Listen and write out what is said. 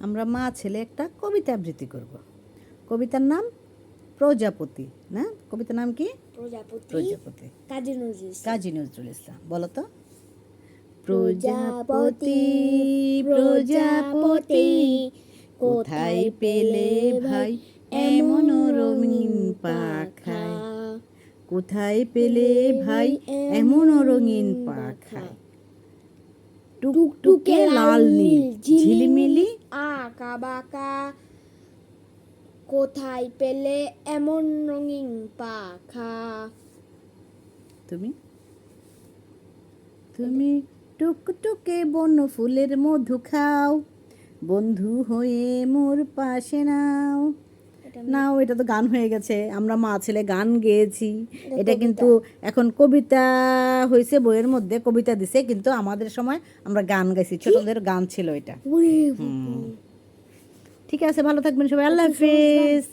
আমরা মা ছেলে একটা কবিতা আবৃত্তি করব। কবিতার নাম প্রজাপতি না? কবিতার নাম কি? প্রজাপতি প্রজাপতি। কাজী নজরুল ইসলাম। কাজী নজরুল ইসলাম বলো তো। প্রজাপতি, প্রজাপতি কোথায় পেলে ভাই? এমন রঙিন পাখা। কোথায় পেলে ভাই? এমন রঙিন পাখা। টুকটুকে লাল নীল ঝিলিমিলি আঁকা বাঁকা কোথায় পেলে এমন রঙিন পাখা? তুমি? তুমি টুকটুকে বন্য ফুলের মধু খাও বন্ধু হয়ে মোর পাশে নাও। নাও এটা তো গান হয়ে গেছে আমরা মা ছেলে গান গেয়েছি। এটা কিন্তু এখন কবিতা হয়েছে বইয়ের মধ্যে কবিতা দিছে কিন্তু আমাদের সময় আমরা গান গাইছি ছোটদের গান ছিল এটা। ঠিক আছে ভালো থাকবেন সবাই। আল্লাহ হাফিজ।